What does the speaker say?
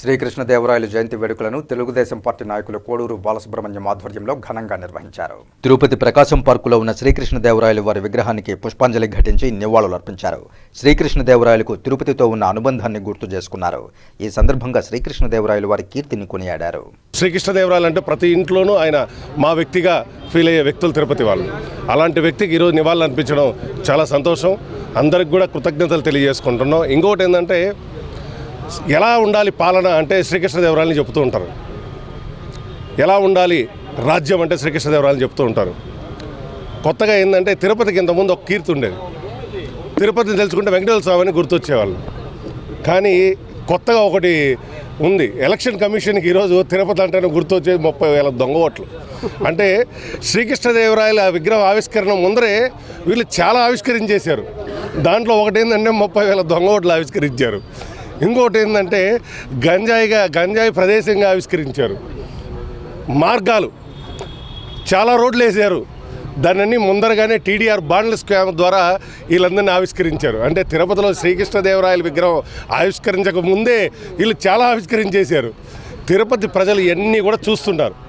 శ్రీకృష్ణదేవరాయలు జయంతి వేడుకలను తెలుగుదేశం పార్టీ నాయకులు కోడూరు బాలసుబ్రహ్మణ్యం ఆధ్వర్యంలో ఘనంగా నిర్వహించారు. తిరుపతి ప్రకాశం పార్కులో ఉన్న శ్రీకృష్ణదేవరాయలు వారి విగ్రహానికి పుష్పాంజలి ఘటించి నివాళులర్పించారు. శ్రీకృష్ణదేవరాయలకు తిరుపతితో ఉన్న అనుబంధాన్ని గుర్తు చేసుకున్నారు. ఈ సందర్భంగా శ్రీకృష్ణదేవరాయలు వారి కీర్తిని కొనియాడారు. శ్రీకృష్ణదేవరాయలు అంటే ప్రతి ఇంట్లోనూ ఆయన మా వ్యక్తిగా ఫీల్ అయ్యే వ్యక్తులు తిరుపతి వాళ్ళు. అలాంటి వ్యక్తికి ఈరోజు నివాళులు అర్పించడం చాలా సంతోషం. అందరికి కూడా కృతజ్ఞతలు తెలియజేసుకుంటున్నాం. ఇంకొకటి ఏంటంటే ఎలా ఉండాలి పాలన అంటే శ్రీకృష్ణదేవరాయలని చెప్తూ ఉంటారు. ఎలా ఉండాలి రాజ్యం అంటే శ్రీకృష్ణదేవరాయలని చెప్తూ ఉంటారు. కొత్తగా ఏంటంటే తిరుపతికి ఇంతకుముందు ఒక కీర్తి ఉండేది. తిరుపతిని తెలుసుకుంటే వెంకటేశ్వర స్వామిని గుర్తొచ్చేవాళ్ళు. కానీ కొత్తగా ఒకటి ఉంది. ఎలక్షన్ కమిషన్కి ఈరోజు తిరుపతి అంటేనే గుర్తొచ్చేది ముప్పై వేల దొంగ ఓట్లు. అంటే శ్రీకృష్ణదేవరాయల విగ్రహం ఆవిష్కరణ ముందరే వీళ్ళు చాలా ఆవిష్కరించేశారు. దాంట్లో ఒకటి ఏంటంటే ముప్పై వేల దొంగ ఓట్లు ఆవిష్కరించారు. ఇంకొకటి ఏంటంటే గంజాయిగా గంజాయి ప్రదేశంగా ఆవిష్కరించారు. మార్గాలు. చాలా రోడ్లు వేసారు దాన్ని ముందరగానే టీడీఆర్ బాండ్ల స్కామ్ ద్వారా వీళ్ళందరినీ ఆవిష్కరించారు. అంటే తిరుపతిలో శ్రీకృష్ణదేవరాయల విగ్రహం ఆవిష్కరించక ముందే వీళ్ళు చాలా ఆవిష్కరించేశారు. తిరుపతి ప్రజలు ఇవన్నీ కూడా చూస్తుంటారు.